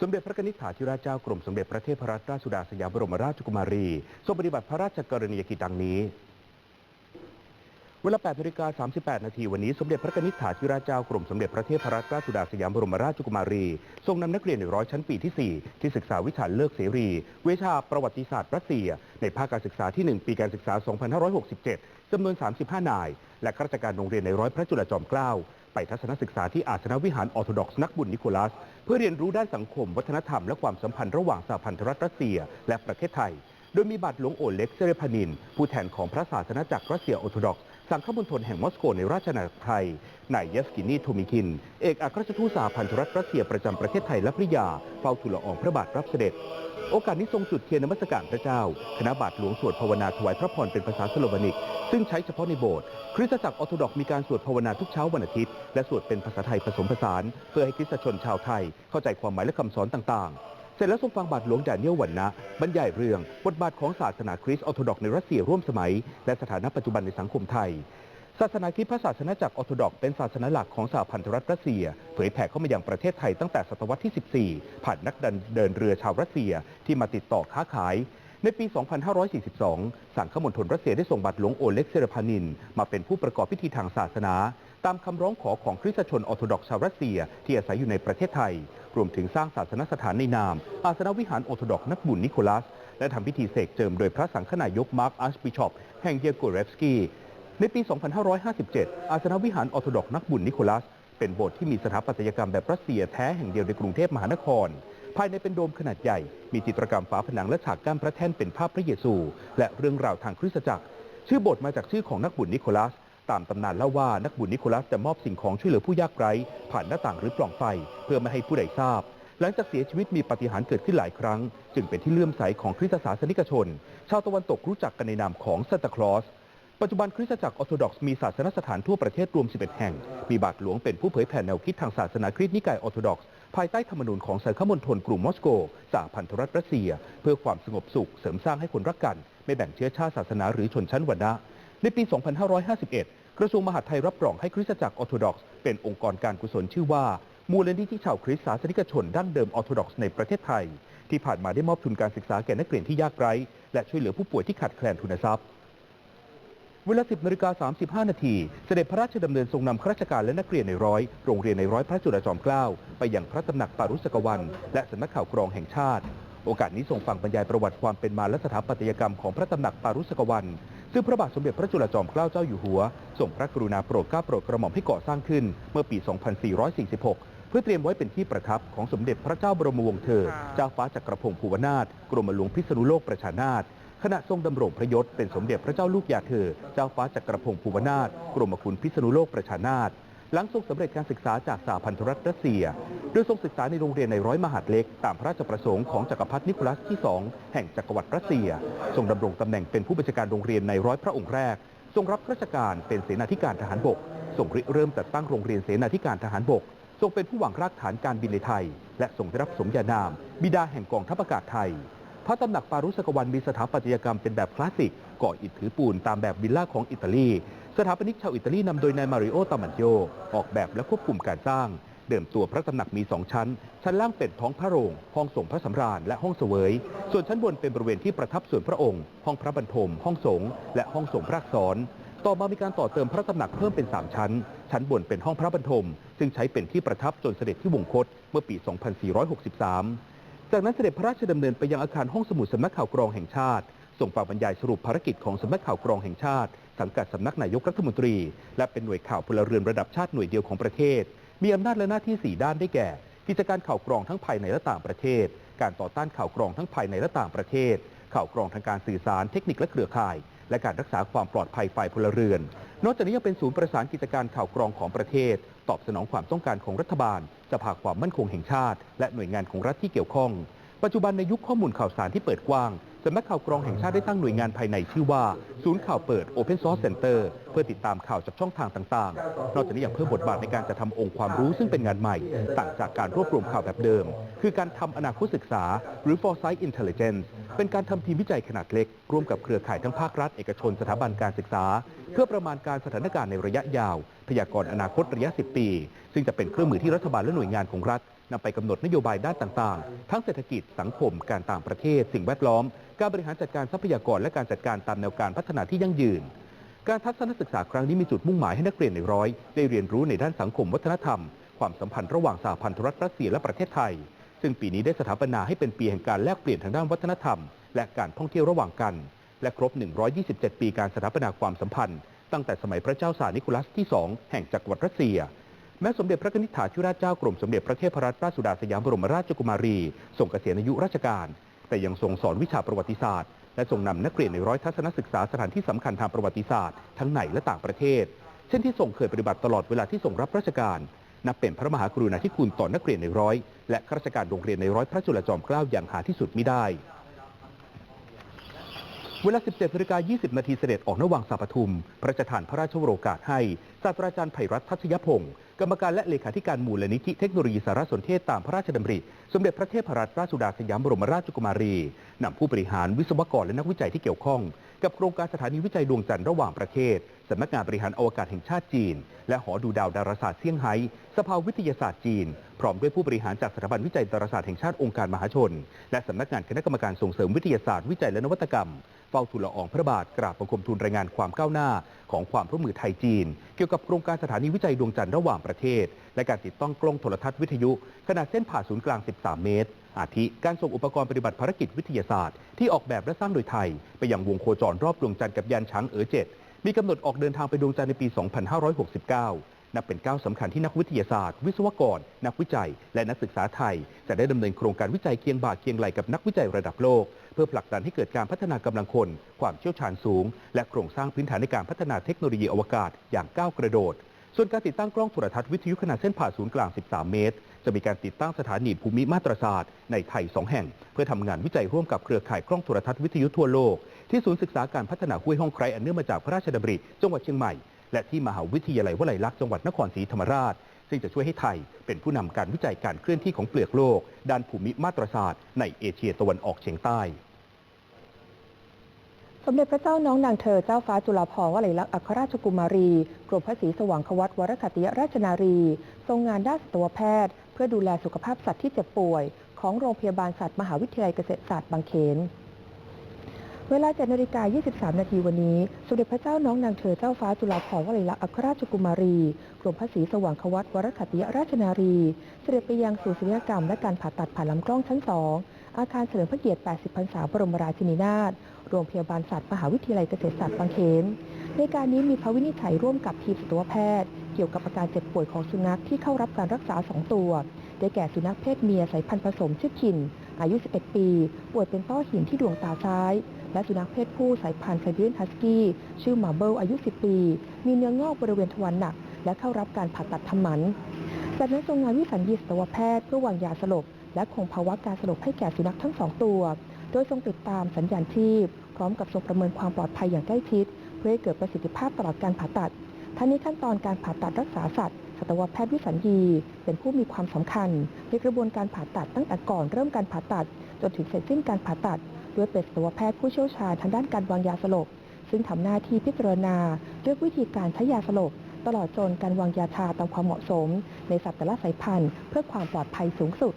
สมเด็จพระนิธิถาธิราชเจ้ากรมสมเด็จพระเทพรัตนราชสุดาสยามบรมราชกุมารีทรงปฏิบัติพระราชกรณียกิจดังนี้เวลา8นาฬิกา38 นาทีวันนี้สมเด็จพระนิธิถาธิราชเจ้ากรมสมเด็จพระเทพรัตนราชสุดาสยามบรมราชกุมารี ทรงนำนักเรียน100ชั้นปีที่ 4 ที่ศึกษาวิชาเลิกเสรีวิชาประวัติศาสตร์รัสเซีย ในภาคการศึกษาที่ 1 ปีการศึกษา 2567จำนวน 35 นาย และข้าราชการโรงเรียนในร้อยพระจุลจอมเกล้า ไปทัศนศึกษาที่อาสนวิหารออร์โธดอกซ์นักบุญนิโคลัส เพื่อเรียนรู้ด้านสังคม วัฒนธรรมและความสัมพันธ์ระหว่างสหพันธรัฐรัสเซีย และประเทศไทย โดยมีบาทหลวงโอเล็กเซเรพานิน ผู้แทนของพระศาสนาจักรรัสเซียออร์โธดอกซ์ สังฆมณฑลแห่งมอสโกในราชอาจักรไทยนายเยสกินีทูมิคิน เอกอัครราชทูตสหพันธรัฐรัสเซียประจำประเทศไทยและพระยาเฝ้าทูลละอองพระบาทรับเสด็จ โอกาสนี้ทรงจุดเทียนนมัสการพระเจ้า คณะบาทหลวงสวดภาวนาถวายพระพรเป็นภาษาสโลวานิก ซึ่งใช้เฉพาะในโบสถ์คริสตจักรออร์โธดอกมีการสวดภาวนาทุกเช้าวันอาทิตย์ และสวดเป็นภาษาไทยผสมผสาน เพื่อให้คริสตชนชาวไทยเข้าใจความหมายและคำสอนต่างๆ เสร็จแล้วทรงฟังบาทหลวงแดเนียลวันนะบรรยายเรื่องบทบาทของศาสนาคริสต์ออร์โธดอกในรัสเซียร่วมสมัย และสถานะปัจจุบันในสังคมไทย ศาสนาคริสต์พระศาสนาจักรออร์โธดอกเป็นศาสนาหลักของสหพันธรัฐรัสเซีย เผยแผ่เข้ามายังประเทศไทยตั้งแต่ศตวรรษที่ 14 ผ่านนักเดินเรือชาวรัสเซียที่มาติดต่อค้าขายในปี 2542 สั่งฆมณฑลรัสเซียได้ส่งบัตรหลวงโอเล็กเซรพานิน มาเป็นผู้ประกอบพิธีทางศาสนา ตามคำร้องขอของคริสตชนออร์โธดอกชาวรัสเซีย ที่อาศัยอยู่ในประเทศไทย รวมถึงสร้างศาสนสถานในนาม อาสนวิหารออร์โธดอกนักบุญนิโคลัส และทำพิธีเสกเจิมโดยพระสังฆนายกมาร์คอาร์ชบิชอปแห่งเยโกเรฟสกีในปี 2557 อาสนวิหารออร์โธดอกนักบุญนิโคลัส เป็นโบสถ์ที่มีสถาปัตยกรรมแบบรัสเซียแท้แห่งเดียวในกรุงเทพมหานครภายในเป็นโดมขนาดใหญ่ มีจิตรกรรมฝาผนังและฉากกั้นพระแท่นเป็นภาพพระเยซู และเรื่องราวทางคริสตจักร ชื่อโบสถ์มาจากชื่อของนักบุญนิโคลัส ตามตำนานเล่าว่านักบุญนิโคลัสจะมอบสิ่งของช่วยเหลือผู้ยากไร้ ผ่านหน้าต่างหรือปล่องไฟ เพื่อไม่ให้ผู้ใดทราบ หลังจากเสียชีวิตมีปาฏิหาริย์เกิดขึ้นหลายครั้ง จึงเป็นที่เลื่อมใสของคริสตศาสนิกชน ชาวตะวันตกรู้จักกันในนามของซานตาคลอสปัจจุบันคริสตจักรออร์โธดอกซ์มีศาสนสถานทั่วประเทศรวม 11 แห่ง มีบาทหลวงเป็นผู้เผยแผ่แนวคิดทางศาสนาคริสต์นิกายออร์โธดอกซ์ภายใต้ธรรมนูญของสังฆมณฑลกรุงมอสโกสหพันธรัฐรัสเซีย เพื่อความสงบสุขเสริมสร้างให้คนรักกัน ไม่แบ่งเชื้อชาติศาสนาหรือชนชั้นวรรณะ ในปี 2551 กระทรวงมหาดไทยรับรองให้คริสตจักรออร์โธดอกซ์เป็นองค์กรการกุศลชื่อว่า มูลนิธิชาวคริสต์ศาสนิกชนดั้งเดิมออร์โธดอกซ์ในประเทศไทย ที่ผ่านมาได้มอบทุนการศึกษาแก่นักเรียนที่ยากไร้ และช่วยเหลือผู้ป่วยที่ขาดแคลนทุนทรัพย์เวลา 10นาฬิกา35 นาที เสด็จพระราชดำเนินทรงนำข้าราชการและนักเรียนในร้อย โรงเรียนในร้อยพระจุลจอมเกล้า ไปยังพระตำหนักปารุสกวัน และสำนักข่าวกรองแห่งชาติ โอกาสนี้ทรงฟังบรรยายประวัติความเป็นมาและสถาปัตยกรรมของพระตำหนักปารุสกวัน ซึ่งพระบาทสมเด็จพระจุลจอมเกล้าเจ้าอยู่หัวส่งพระกรุณาโปรดเกล้าโปรดกระหม่อมให้ก่อสร้างขึ้นเมื่อปี 2446 เพื่อเตรียมไว้เป็นที่ประทับของสมเด็จพระเจ้าบรมวงศ์เธอ เจ้าฟ้าจักรพงศ์ภูวนาถกรมหลวงพิษณุโลกประชานาถขณะทรงดำรงพระยศเป็นสมเด็จพระเจ้าลูกยาเธอ เจ้าฟ้าจักรพงศ์ภูวนาถกรมคุณพิษณุโลกประชานาถ หลังทรงสำเร็จการศึกษาจากสหพันธรัฐรัสเซีย โดยทรงศึกษาในโรงเรียนในร้อยมหาดเล็ก ตามพระราชประสงค์ของจักรพรรดินิโคลัสที่ 2 แห่งจักรวรรดิรัสเซีย ทรงดำรงตำแหน่งเป็นผู้บัญชาการโรงเรียนในร้อยพระองค์แรก ทรงรับราชการเป็นเสนาธิการทหารบก ทรงริเริ่มจัดตั้งโรงเรียนเสนาธิการทหารบก ทรงเป็นผู้วางรากฐานการบินในไทย และทรงได้รับสมญานาม บิดาแห่งกองทัพอากาศไทย พระตำหนักปารุสกวันมีสถาปัตยกรรมเป็นแบบคลาสสิก ก่ออิฐถือปูนตามแบบวิลล่าของอิตาลี สถาปนิกชาวอิตาลีนำโดยนายมาริโอตามันโยออกแบบและควบคุมการสร้าง เดิมตัวพระตำหนักมีสองชั้น ชั้นล่างเป็นท้องพระโรง ห้องส่งพระสำราญและห้องเสวย ส่วนชั้นบนเป็นบริเวณที่ประทับส่วนพระองค์ ห้องพระบรรทม ห้องสงฆ์และห้องส่งพระอักษรต่อมามีการต่อเติมพระตำหนักเพิ่มเป็น 3 ชั้น ชั้นบนเป็นห้องพระบรรทม ซึ่งใช้เป็นที่ประทับจนเสด็จที่วงคตเมื่อปี 2463 จากนั้นเสด็จพระราชดำเนินไปยังอาคารห้องสมุดสำนักข่าวกรองแห่งชาติส่งฟังบรรยายสรุปภารกิจของสำนักข่าวกรองแห่งชาติ สังกัดสำนักนายกรัฐมนตรี และเป็นหน่วยข่าวพลเรือนระดับชาติหน่วยเดียวของประเทศ มีอำนาจและหน้าที่ 4 ด้านได้แก่ กิจการข่าวกรองทั้งภายในและต่างประเทศ การต่อต้านข่าวกรองทั้งภายในและต่างประเทศ ข่าวกรองทางการสื่อสารเทคนิคและเครือข่าย และการรักษาความปลอดภัยฝ่ายพลเรือน นอกจากนี้ยังเป็นศูนย์ประสานกิจการข่าวกรองของประเทศ ตอบสนองความต้องการของรัฐบาลสภาความมั่นคงแห่งชาติ และหน่วยงานของรัฐที่เกี่ยวข้องปัจจุบันในยุคข้อมูลข่าวสารที่เปิดกว้าง สำนักข่าวกรองแห่งชาติได้ตั้งหน่วยงานภายในชื่อว่า ศูนย์ข่าวเปิด Open Source Center เพื่อติดตามข่าวจากช่องทางต่างๆ นอกจากนี้ยังเพิ่มบทบาทในการจะทำองค์ความรู้ซึ่งเป็นงานใหม่ ต่างจากการรวบรวมข่าวแบบเดิม คือการทำอนาคตศึกษา หรือ Foresight Intelligence เป็นการทำทีมวิจัยขนาดเล็ก ร่วมกับเครือข่ายทั้งภาครัฐ เอกชนสถาบันการศึกษา เพื่อประมาณการสถานการณ์ในระยะยาว พยากรณ์อนาคตระยะ 10 ปี ซึ่งจะเป็นเครื่องมือที่รัฐบาลและหน่วยงานของรัฐ นำไปกำหนดนโยบายด้านต่างๆ ทั้งเศรษฐกิจสังคม การต่างประเทศ สิ่งแวดล้อม การบริหารจัดการทรัพยากรและการจัดการตามแนวการพัฒนาที่ยั่งยืน การทัศนศึกษาครั้งนี้มีจุดมุ่งหมายให้นักเรียนในร้อย ได้เรียนรู้ในด้านสังคมวัฒนธรรม ความสัมพันธ์ระหว่างสหพันธรัฐรัสเซียและประเทศไทย ซึ่งปีนี้ได้สถาปนาให้เป็นปีแห่งการแลกเปลี่ยนทางด้านวัฒนธรรม และการท่องเที่ยวระหว่างกัน และครบ 127 ปีการสถาปนาความสัมพันธ์ ตั้งแต่สมัยพระเจ้าสานิโคลัสที่ 2 แห่งจักรวรรดิรัสเซีย แม้สมเด็จพระนิธิถาธิราชเจ้ากรมสมเด็จพระเทพรัตนราชสุดาสยามบรมราชกุมารีทรงเกษียณอายุราชการ แต่ยังทรงสอนวิชาประวัติศาสตร์ และทรงนำนักเรียนในร้อยทัศนศึกษาสถานที่สำคัญทางประวัติศาสตร์ทั้งในและต่างประเทศ เช่นที่ทรงเคยปฏิบัติตลอดเวลาที่ทรงรับราชการ นับเป็นพระมหากรุณาธิคุณต่อนักเรียนในร้อยและข้าราชการโรงเรียนในร้อยพระจุลจอมเกล้าอย่างหาที่สุดมิได้ เวลา 17นาฬิกา20 นาทีเสด็จออกนวังสาปทุม พระราชทานพระราชวโรกาสให้ ศาสตราจารย์ไพรัตน์ทัชยพงศ์กรรมการและเลขาธิการมูลนิธิเทคโนโลยีสารสนเทศตามพระราชดำริ สมเด็จพระเทพรัตนราชสุดาสยามบรมราชกุมารี นำผู้บริหารวิศวกรและนักวิจัยที่เกี่ยวข้อง กับโครงการสถานีวิจัยดวงจันทร์ระหว่างประเทศสำนักงานบริหารอวกาศแห่งชาติจีน และหอดูดาวดาราศาสตร์เซี่ยงไฮ้สภาวิทยาศาสตร์จีน พร้อมด้วยผู้บริหารจากสถาบันวิจัยดาราศาสตร์แห่งชาติองค์การมหาชน และสำนักงานคณะกรรมการส่งเสริมวิทยาศาสตร์วิจัยและนวัตกรรม เฝ้าทูลละอองพระบาทกราบบังคมทูลรายงานความก้าวหน้า ของความร่วมมือไทยจีน เกี่ยวกับโครงการสถานีวิจัยดวงจันทร์ระหว่างประเทศ และการติดตั้งกล้องโทรทัศน์วิทยุ ขนาดเส้นผ่าศูนย์กลาง 13 เมตร อาทิการส่งอุปกรณ์ปฏิบัติภารกิจวิทยาศาสตร์ ที่ออกแบบและสร้างโดยไทย ไปยังวงโคจรรอบดวงจันทร์กับยานช้างเอ๋อเจ็ดมีกำหนดออกเดินทางไปดวงจันทร์ในปี 2569 นับเป็นก้าวสำคัญที่นักวิทยาศาสตร์ วิศวกร นักวิจัย และนักศึกษาไทย จะได้ดำเนินโครงการวิจัยเคียงบ่าเคียงไหลกับนักวิจัยระดับโลก เพื่อผลักดันให้เกิดการพัฒนากำลังคน ความเชี่ยวชาญสูง และโครงสร้างพื้นฐานในการพัฒนาเทคโนโลยีอวกาศอย่างก้าวกระโดด ส่วนการติดตั้งกล้องโทรทัศน์วิทยุขนาดเส้นผ่าศูนย์กลาง 13 เมตร จะมีการติดตั้งสถานีภูมิมาตรศาสตร์ในไทย 2 แห่ง เพื่อทำงานวิจัยร่วมกับเครือข่ายกล้องโทรทัศน์วิทยุทั่วโลกที่ศูนย์ศึกษาการพัฒนาห้วยห้องไครอันเนื่องมาจากพระราชดำริจังหวัดเชียงใหม่ และที่มหาวิทยาลัยวลัยลักษณ์จังหวัดนครศรีธรรมราช ซึ่งจะช่วยให้ไทยเป็นผู้นำการวิจัยการเคลื่อนที่ของเปลือกโลก ด้านภูมิมาตรศาสตร์ในเอเชียตะวันออกเฉียงใต้สมเด็จพระเจ้าน้องนางเธอเจ้าฟ้าจุฬาภรณ์วลัยลักษณ์อัครราชกุมารีกรมพระศรีสว่างควัตวรคติยราชนารี ทรงงานด้านสัตวแพทย์ เพื่อดูแลสุขภาพสัตว์ที่เจ็บป่วย ของโรงพยาบาลสัตว์มหาวิทยาลัยเกษตรศาสตร์บางเขน เวลา7นาฬิกา 23 นาทีวันนี้ สมเด็จพระเจ้าน้องนางเธอเจ้าฟ้าจุฬาภรณ์วลัยลักษณ์อัครราชกุมารี กรมพระศรีสว่างควัตวรคติยราชนารี เสด็จไปยังศูนย์ศัลยกรรมและการผ่าตัดผ่านลำกล้องชั้น 2 อาคารเฉลิมพระเกียรติ 80 พรรษาบรมราชินีนาถ โรงพยาบาลสัตว์มหาวิทยาลัยเกษตรศาสตร์บางเขน ในการนี้มีพระวินิจฉัยร่วมกับทีมสัตวแพทย์ เกี่ยวกับอาการเจ็บป่วยของสุนัขที่เข้ารับการรักษา 2 ตัว ได้แก่สุนัขเพศเมียสายพันธุ์ผสมชื่อคินอายุ 11 ปี ป่วยเป็นต้อหินที่ดวงตาซ้าย และสุนัขเพศผู้สายพันธุ์ไซบีเรียนฮัสกี้ชื่อมาเบิลอายุ 10 ปี มีเนื้องอกบริเวณทวารหนัก และเข้ารับการผ่าตัดทำหมันจากนั้นทรงงานวิสัญญีสัตวแพทย์เพื่อวางยาสลบ และคงภาวะการสลบให้แก่สุนัขทั้งสองตัว โดยทรงติดตามสัญญาณชีพ พร้อมกับทรงประเมินความปลอดภัยอย่างใกล้ชิด เพื่อให้เกิดประสิทธิภาพตลอดการผ่าตัดทั้งนี้ขั้นตอนการผ่าตัดรักษาสัตว์สัตวแพทย์วิสัญญี เป็นผู้มีความสำคัญในกระบวนการผ่าตัดตั้งแต่ก่อนเริ่มการผ่าตัด จนถึงเสร็จสิ้นการผ่าตัด ด้วยเป็นสัตวแพทย์ผู้เชี่ยวชาญทางด้านการวางยาสลบ ซึ่งทำหน้าที่พิจารณาเลือกวิธีการใช้ยาสลบ ตลอดจนการวางยาชาตามความเหมาะสม ในสัตว์แต่ละสายพันธุ์ เพื่อความปลอดภัยสูงสุด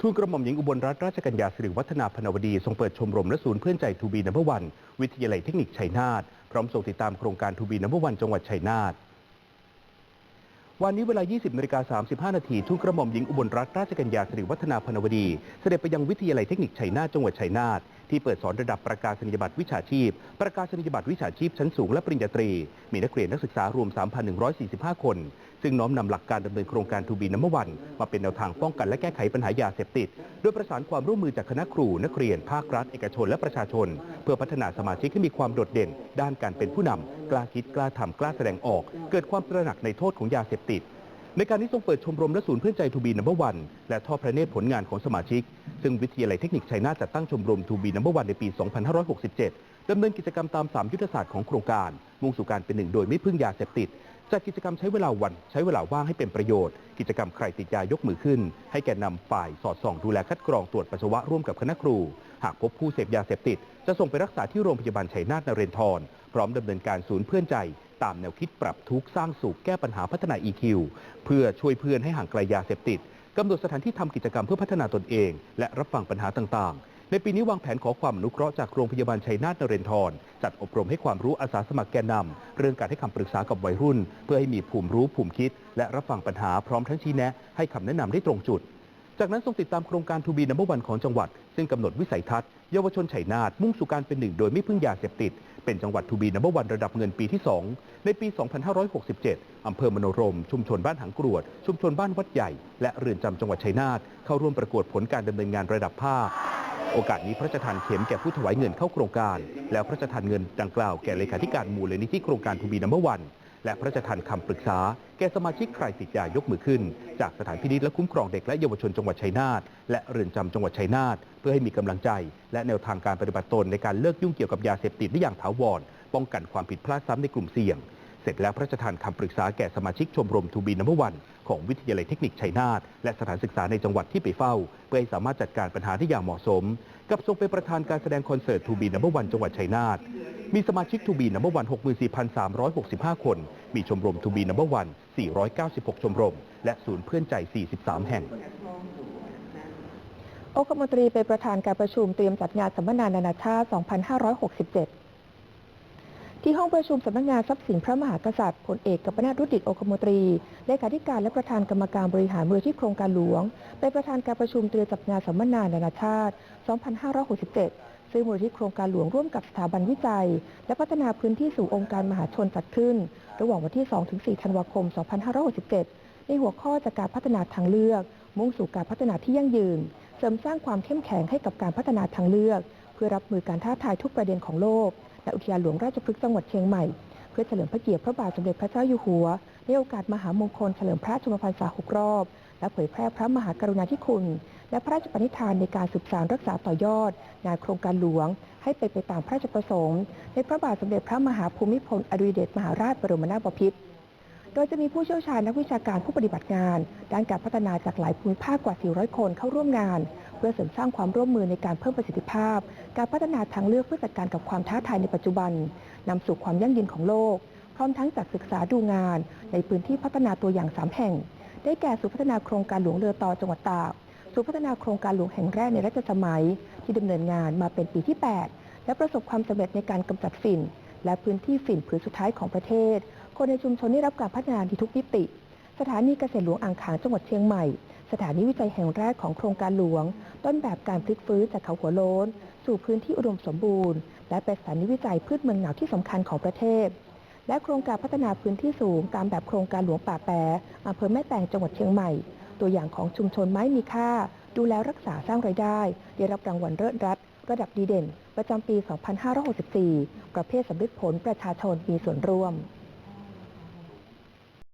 ทูลกระหม่อมหญิงอุบลรัตนราชกัญญาสิริวัฒนาพนวดีทรงเปิดชมรมและศูนย์เพื่อนใจทูบีนัมเบอร์วัน วิทยาลัยเทคนิคชัยนาทพร้อมส่งติดตามโครงการทูบีนัมเบอร์วันจังหวัดชัยนาท วันนี้เวลา 20นาฬิกา35 นาทีทูลกระหม่อมหญิงอุบลรัตนราชกัญญาสิริวัฒนาพนวดี เสด็จไปยังวิทยาลัยเทคนิคชัยนาทจังหวัดชัยนาท ที่เปิดสอนระดับประกาศนียบัตรวิชาชีพ ประกาศนียบัตรวิชาชีพชั้นสูงและปริญญาตรี มีนักเรียนนักศึกษารวม 3,145 คน ซึ่งน้อมนำหลักการดำเนินโครงการทูบีนัมวัน มาเป็นแนวทางป้องกันและแก้ไขปัญหายาเสพติด โดยประสานความร่วมมือจากคณะครูนักเรียน ภาครัฐ เอกชน และประชาชน เพื่อพัฒนาสมาชิกให้มีความโดดเด่น ด้านการเป็นผู้นำกล้าคิดกล้าทำกล้าแสดงออก เกิดความตระหนักในโทษของยาเสพติด ในการนี้ทรงเปิดชมรมและศูนย์เพื่อนใจทูบีนัมเบอร์วันและทอดพระเนตรผลงานของสมาชิก ซึ่งวิทยาลัยเทคนิคชัยนาทจัดตั้งชมรมทูบีนัมเบอร์วันในปี 2567 ดำเนินกิจกรรมตาม 3 ยุทธศาสตร์ของโครงการ มุ่งสู่การเป็นหนึ่งโดยไม่พึ่งยาเสพติดจัดกิจกรรมใช้เวลาวันใช้เวลาว่างให้เป็นประโยชน์ กิจกรรมใครติดยายกมือขึ้น ให้แก่นำฝ่ายสอดส่องดูแลคัดกรองตรวจปัสสาวะร่วมกับคณะครู หากพบผู้เสพยาเสพติด จะส่งไปรักษาที่โรงพยาบาลชัยนาทนเรนทรพร้อมดำเนินการศูนย์เพื่อนใจ ตามแนวคิดปรับทุกข์สร้างสุขแก้ปัญหาพัฒนา EQ เพื่อช่วยเพื่อนให้ห่างไกลยาเสพติดกำหนดสถานที่ทำกิจกรรมเพื่อพัฒนาตนเอง และรับฟังปัญหาต่างๆ ในปีนี้วางแผนขอความอนุเคราะห์จากโรงพยาบาลชัยนาทนเรนทร จัดอบรมให้ความรู้อาสาสมัครแกนนำเรื่องการให้คำปรึกษากับวัยรุ่น เพื่อให้มีภูมิรู้ภูมิคิด และรับฟังปัญหาพร้อมทั้งชี้แนะ ให้คำแนะนำได้ตรงจุดจากนั้นทรงติดตามโครงการทูบีนัมเบอร์วันของจังหวัด ซึ่งกำหนดวิสัยทัศน์เยาวชนชัยนาทมุ่งสู่การเป็นหนึ่งโดยไม่พึ่งยาเสพติด เป็นจังหวัดทูบีนัมเบอร์วันระดับเงินปีที่ 2 ในปี 2567 อำเภอมโนรม ชุมชนบ้านหางกรวด ชุมชนบ้านวัดใหญ่ และเรือนจำจังหวัดชัยนาทเข้าร่วมประกวดผลการดำเนินงานระดับภาค โอกาสนี้พระราชทานเข็มแก่ผู้ถวายเงินเข้าโครงการ แล้วพระราชทานเงินดังกล่าวแก่เลขาธิการมูลนิธิโครงการทูบีนัมเบอร์วัน และพระราชทานคำปรึกษา แก่สมาชิกใครติดยายกมือขึ้น จากสถานพินิจและคุ้มครองเด็กและเยาวชนจังหวัดชัยนาทและเรือนจำจังหวัดชัยนาทเพื่อให้มีกำลังใจ และแนวทางการปฏิบัติตนในการเลิกยุ่งเกี่ยวกับยาเสพติดได้อย่างถาวรป้องกันความผิดพลาดซ้ำในกลุ่มเสี่ยง เสร็จแล้วพระราชทานคำปรึกษาแก่สมาชิกชมรมทูบีนัมเบอร์วันของวิทยาลัยเทคนิคชัยนาทและสถานศึกษาในจังหวัดที่ไปเฝ้า เพื่อให้สามารถจัดการปัญหาได้อย่างเหมาะสม กับทรงเป็นประธานการแสดงคอนเสิร์ตทูบีนัมเบอร์วันจังหวัดชัยนาทมีสมาชิกทูบีนัมเบอร์วัน64,365 คน มีชมรมทูบีนัมเบอร์วัน496 ชมรม และศูนย์เพื่อนใจ 43 แห่งองคมนตรีเป็นประธานการประชุมเตรียมจัดงานสัมมนานานาชาติ 2567 ที่ห้องประชุมสำนักงานทรัพย์สินพระมหากษัตริย์พลเอกกัปนาถรุดดิตอคมนตรีเลขาธิการและประธานกรรมการบริหารมูลที่โครงการหลวง เป็นประธานการประชุมเตรียมจัดงานสัมมนานานาชาติ 2567 ซึ่งมูลที่โครงการหลวงร่วมกับสถาบันวิจัย และพัฒนาพื้นที่สู่องค์การมหาชนจัดขึ้น ระหว่างวันที่ 2-4 ธันวาคม 2567 ในหัวข้อจากการพัฒนาทางเลือก มุ่งสู่การพัฒนาที่ยั่งยืน เสริมสร้างความเข้มแข็งให้กับการพัฒนาทางเลือก เพื่อรับมือการท้าทายทุกประเด็นของโลก และอุทยานหลวงราชพฤกษ์จังหวัดเชียงใหม่ เพื่อเฉลิมพระเกียรติพระบาทสมเด็จพระเจ้าอยู่หัวในโอกาสมหามงคลเฉลิมพระชนมพรรษาหกรอบ และเผยแพร่พระมหากรุณาธิคุณ และพระราชปณิธานในการสืบสานรักษาต่อยอดงานโครงการหลวง ให้เป็นไปตามพระราชประสงค์ในพระบาทสมเด็จพระมหาภูมิพลอดุลยเดชมหาราชบรมนาถบพิตรโดยจะมีผู้เชี่ยวชาญนักวิชาการผู้ปฏิบัติงาน ด้านการพัฒนาจากหลายภูมิภาคกว่า 400 คนเข้าร่วมงาน พื่อเสริมสร้างความร่วมมือในการเพิ่มประสิทธิภาพ การพัฒนาทางเลือกเพื่อจัดการกับความท้าทายในปัจจุบันนำสู่ความยั่งยืนของโลก พร้อมทั้งจัดศึกษาดูงาน ในพื้นที่พัฒนาตัวอย่าง 3 แห่ง ได้แก่ศูนย์พัฒนาโครงการหลวงเรือต่อจังหวัดตากศูนย์พัฒนาโครงการหลวงแห่งแรกในรัชสมัย ที่ดำเนินงานมาเป็นปีที่ 8 และประสบความสำเร็จในการกำจัดฝิ่น และพื้นที่ฝิ่นผืนสุดท้ายของประเทศ คนในชุมชนได้รับการพัฒนาที่ทุกมิติ สถานีเกษตรหลวงอ่างขางจังหวัดเชียงใหม่ สถานีวิจัยแห่งแรกของโครงการหลวง ต้นแบบการพลิกฟื้นจากเขาหัวโล้น สู่พื้นที่อุดมสมบูรณ์ และเป็นสถานีวิจัยพืชเมืองหนาวที่สำคัญของประเทศ และโครงการพัฒนาพื้นที่สูง ตามแบบโครงการหลวงป่าแปะอำเภอแม่แตงจังหวัดเชียงใหม่ ตัวอย่างของชุมชนไม้มีค่า ดูแลรักษาสร้างรายได้ ได้รับรางวัลเลิศรัฐระดับดีเด่น ประจำปี 2564 ประเภทสำเร็จผลประชาชนมีส่วนร่วม